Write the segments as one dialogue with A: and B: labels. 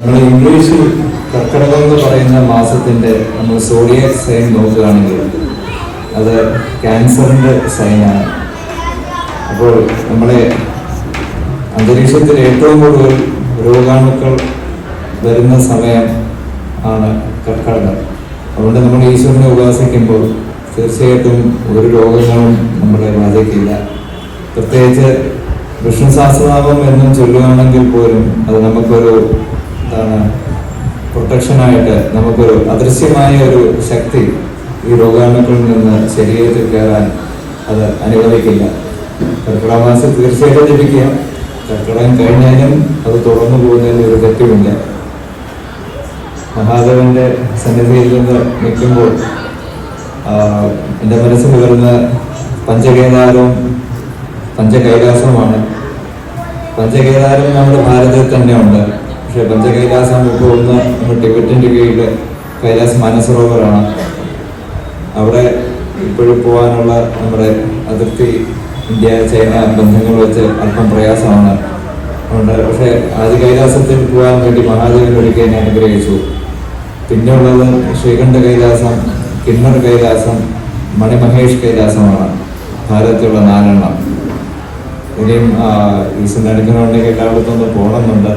A: നമ്മൾ ഇംഗ്ലീഷിൽ കർക്കിടകം എന്ന് പറയുന്ന മാസത്തിന്റെ നമ്മൾ സോഡിയ സൈൻ നോക്കുകയാണെങ്കിൽ അത് ക്യാൻസറിന്റെ സൈനാണ് അപ്പോൾ നമ്മളെ അന്തരീക്ഷത്തിൽ ഏറ്റവും കൂടുതൽ രോഗാണുക്കൾ വരുന്ന സമയം ആണ് കർക്കിടകം. അതുകൊണ്ട് നമ്മൾ ഈശ്വരനെ ഉപാസിക്കുമ്പോൾ തീർച്ചയായിട്ടും ഒരു രോഗങ്ങളും നമ്മളെ ബാധിക്കില്ല. പ്രത്യേകിച്ച് വിഷ്ണു സഹസ്രനാമം എന്നും ചൊല്ലുകയാണെങ്കിൽ പോലും അത് നമുക്കൊരു എന്താണ് പ്രൊട്ടക്ഷനായിട്ട് നമുക്കൊരു അദൃശ്യമായ ഒരു ശക്തി ഈ രോഗാണുക്കളിൽ നിന്ന് ശരീരത്തിൽ കയറാൻ അത് അനുവദിക്കില്ല. കർക്കിട മാസം തീർച്ചയായിട്ടും ജപിക്കുക കർക്കിടകം കഴിഞ്ഞാലും അത് തുറന്നു പോകുന്നതിന് ഒരു തെറ്റുമില്ല. മഹാദേവന്റെ സന്നിധിയിൽ നിന്ന് നിൽക്കുമ്പോൾ എന്റെ മനസ്സിൽ വരുന്ന പഞ്ചകേദാരവും പഞ്ചകൈലാസവുമാണ്. പഞ്ചകേദാരം നമ്മുടെ ഭാരതത്തിൽ തന്നെ ഉണ്ട് പക്ഷെ പഞ്ചകൈലാസം ഇപ്പോൾ ഒന്ന് ടിബറ്റിന്റെ കീഴിൽ കൈലാസ് മാനസരോവറാണ് അവിടെ ഇപ്പോഴും പോകാനുള്ള നമ്മുടെ അതിർത്തി ഇന്ത്യ ചൈന ബന്ധങ്ങൾ വെച്ച് അല്പം പ്രയാസമാണ്. അതുകൊണ്ട് പക്ഷേ ആദ്യ കൈലാസത്തിൽ പോകാൻ വേണ്ടി മഹാദേവൻ ഒരിക്കൽ അനുഗ്രഹിച്ചു പിന്നെയുള്ളത് ശ്രീകണ്ഠ കൈലാസം കിന്നർ കൈലാസം മണിമഹേഷ് കൈലാസമാണ്. ഭാരതത്തിലുള്ള നാലെണ്ണം. ഇനിയും ഈ സന്ദർശനം ഉണ്ടെങ്കിൽ എല്ലായിടത്തും ഒന്ന് പോകണമെന്നുണ്ട്.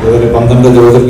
A: അതുപോലെ പന്ത്രണ്ട് ജ്യോതി